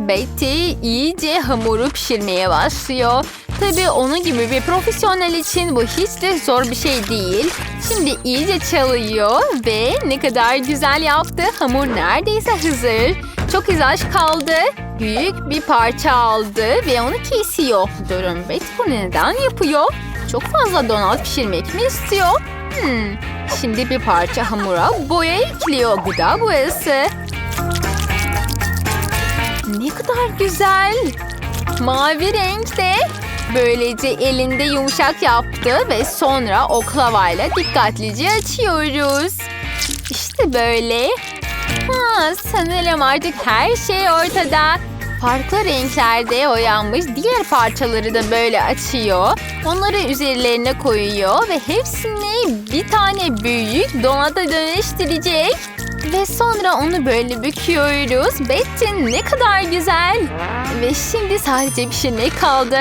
Betty iyice hamuru pişirmeye başlıyor. Tabii onun gibi bir profesyonel için bu hiç de zor bir şey değil. Şimdi iyice çalıyor ve ne kadar güzel yaptı. Hamur neredeyse hazır. Çok az kaldı. Büyük bir parça aldı ve onu kesiyor. Durun Betty bunu neden yapıyor? Çok fazla donat pişirmek mi istiyor? Hmm. Şimdi bir parça hamura boya ekliyor. Gıda boyası. Ne kadar güzel. Mavi renkte. Böylece elinde yumuşak yaptı ve sonra oklavayla dikkatlice açıyoruz. İşte böyle. Ha, sanırım artık her şey ortada. Farklı renklerde oyanmış diğer parçaları da böyle açıyor. Onları üzerlerine koyuyor ve hepsini bir tane büyük donata dönüştürecek. Ve sonra onu böyle büküyoruz. Betty ne kadar güzel. Ve şimdi sadece pişirmek kaldı.